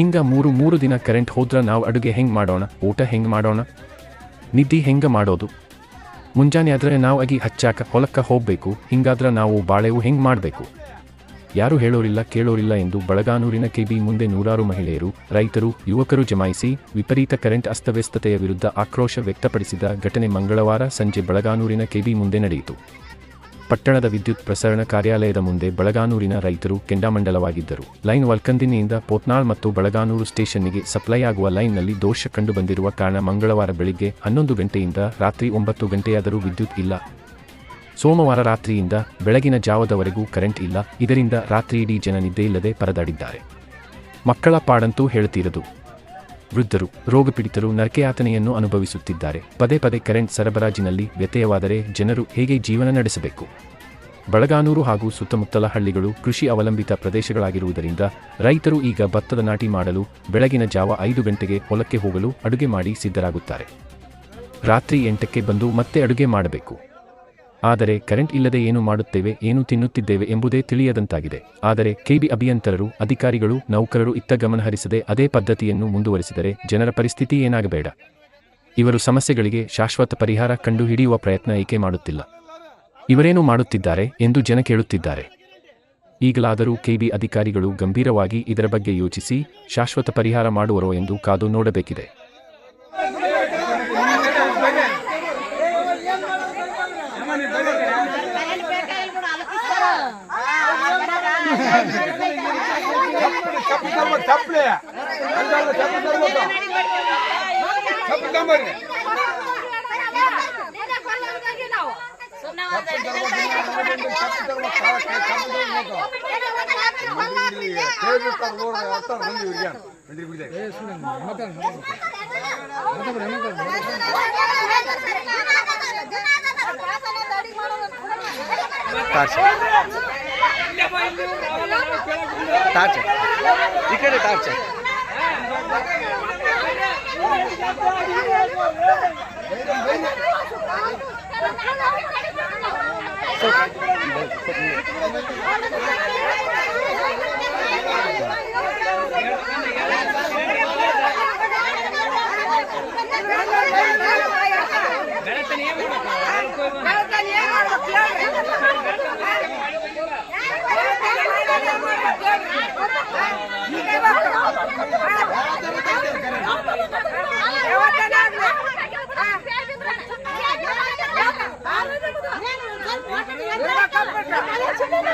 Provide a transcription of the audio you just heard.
ಹಿಂಗ ಮೂರು ಮೂರು ದಿನ ಕರೆಂಟ್ ಹೋದ್ರ ನಾವು ಅಡುಗೆ ಹೆಂಗ್ ಮಾಡೋಣ? ಊಟ ಹೆಂಗ್ ಮಾಡೋಣ? ನಿದ್ದಿ ಹೆಂಗೆ ಮಾಡೋದು? ಮುಂಜಾನೆ ಆದರೆ ನಾವು ಅಗಿ ಹಚ್ಚಾಕ ಹೊಲಕ್ಕ ಹೋಗ್ಬೇಕು, ಹಿಂಗಾದ್ರ ನಾವು ಬಾಳೆವು ಹೆಂಗ್ ಮಾಡಬೇಕು? ಯಾರು ಹೇಳೋರಿಲ್ಲ, ಕೇಳೋರಿಲ್ಲ ಎಂದು ಬಳಗಾನೂರಿನ ಕೆಬಿ ಮುಂದೆ ನೂರಾರು ಮಹಿಳೆಯರು, ರೈತರು, ಯುವಕರು ಜಮಾಯಿಸಿ ವಿಪರೀತ ಕರೆಂಟ್ ಅಸ್ತವ್ಯಸ್ತತೆಯ ವಿರುದ್ಧ ಆಕ್ರೋಶ ವ್ಯಕ್ತಪಡಿಸಿದ ಘಟನೆ ಮಂಗಳವಾರ ಸಂಜೆ ಬಳಗಾನೂರಿನ ಕೆಬಿ ಮುಂದೆ ನಡೆಯಿತು. ಪಟ್ಟಣದ ವಿದ್ಯುತ್ ಪ್ರಸರಣ ಕಾರ್ಯಾಲಯದ ಮುಂದೆ ಬಳಗಾನೂರಿನ ರೈತರು ಕೆಂಡಾಮಂಡಲವಾಗಿದ್ದರು. ಲೈನ್ ವಲ್ಕಂದಿನಿಯಿಂದ ಪೋತ್ನಾಳ್ ಮತ್ತು ಬಳಗಾನೂರು ಸ್ಟೇಷನ್ನಿಗೆ ಸಪ್ಲೈ ಆಗುವ ಲೈನ್ನಲ್ಲಿ ದೋಷ ಕಂಡುಬಂದಿರುವ ಕಾರಣ ಮಂಗಳವಾರ ಬೆಳಿಗ್ಗೆ ಹನ್ನೊಂದು ಗಂಟೆಯಿಂದ ರಾತ್ರಿ ಒಂಬತ್ತು ಗಂಟೆಯಾದರೂ ವಿದ್ಯುತ್ ಇಲ್ಲ. ಸೋಮವಾರ ರಾತ್ರಿಯಿಂದ ಬೆಳಗಿನ ಜಾವದವರೆಗೂ ಕರೆಂಟ್ ಇಲ್ಲ. ಇದರಿಂದ ರಾತ್ರಿಯಿಡೀ ಜನ ನಿದ್ದೆಯಿಲ್ಲದೆ ಪರದಾಡಿದ್ದಾರೆ. ಮಕ್ಕಳ ಪಾಡಂತೂ ಹೇಳುತ್ತಿರದು ವೃದ್ಧರು, ರೋಗಪೀಡಿತರು ನರಕೆಯಾತನೆಯನ್ನು ಅನುಭವಿಸುತ್ತಿದ್ದಾರೆ. ಪದೇ ಪದೇ ಕರೆಂಟ್ ಸರಬರಾಜಿನಲ್ಲಿ ವ್ಯತ್ಯಯವಾದರೆ ಜನರು ಹೇಗೆ ಜೀವನ ನಡೆಸಬೇಕು? ಬಳಗಾನೂರು ಹಾಗೂ ಸುತ್ತಮುತ್ತಲ ಹಳ್ಳಿಗಳು ಕೃಷಿ ಅವಲಂಬಿತ ಪ್ರದೇಶಗಳಾಗಿರುವುದರಿಂದ ರೈತರು ಈಗ ಭತ್ತದ ನಾಟಿ ಮಾಡಲು ಬೆಳಗಿನ ಜಾವ ಐದು ಗಂಟೆಗೆ ಹೊಲಕ್ಕೆ ಹೋಗಲು ಅಡುಗೆ ಮಾಡಿ ಸಿದ್ಧರಾಗುತ್ತಾರೆ. ರಾತ್ರಿ ಎಂಟಕ್ಕೆ ಬಂದು ಮತ್ತೆ ಅಡುಗೆ ಮಾಡಬೇಕು. ಆದರೆ ಕರೆಂಟ್ ಇಲ್ಲದೆ ಏನು ಮಾಡುತ್ತೇವೆ, ಏನು ತಿನ್ನುತ್ತಿದ್ದೇವೆ ಎಂಬುದೇ ತಿಳಿಯದಂತಾಗಿದೆ. ಆದರೆ ಕೆಬಿ ಅಭಿಯಂತರರು, ಅಧಿಕಾರಿಗಳು, ನೌಕರರು ಇತ್ತ ಗಮನಹರಿಸದೆ ಅದೇ ಪದ್ಧತಿಯನ್ನು ಮುಂದುವರಿಸಿದರೆ ಜನರ ಪರಿಸ್ಥಿತಿ ಏನಾಗಬೇಡ. ಇವರು ಸಮಸ್ಯೆಗಳಿಗೆ ಶಾಶ್ವತ ಪರಿಹಾರ ಕಂಡುಹಿಡಿಯುವ ಪ್ರಯತ್ನ ಏಕೆ ಮಾಡುತ್ತಿಲ್ಲ? ಇವರೇನು ಮಾಡುತ್ತಿದ್ದಾರೆ ಎಂದು ಜನ ಕೇಳುತ್ತಿದ್ದಾರೆ. ಈಗಲಾದರೂ ಕೆಬಿ ಅಧಿಕಾರಿಗಳು ಗಂಭೀರವಾಗಿ ಇದರ ಬಗ್ಗೆ ಯೋಚಿಸಿ, ಶಾಶ್ವತ ಪರಿಹಾರ ಮಾಡುವರೋ ಎಂದು ಕಾದು ನೋಡಬೇಕಿದೆ. ಚಪ್ಪಲಿ ತರ್ಬೇಕು ಚಪ್ಪಲಿ ಅಲ್ದಲ್ಲ ಚಪ್ಪಲಿ ತರ್ಬೇಕು ಚಪ್ಪಲಿ ತಗೊಂಬರ್ರಿ ಹೇಳ್ಬಿಡ್ತಾರೆ Tarcha. E cadê Tarcha? Vem, vem. Vem, vem. Vem, vem. Vem, vem. Vem, vem. Vem, vem. Vem, vem. Vem, vem. Vem, vem. Vem, vem. Vem, vem. Vem, ¡Ayúdame!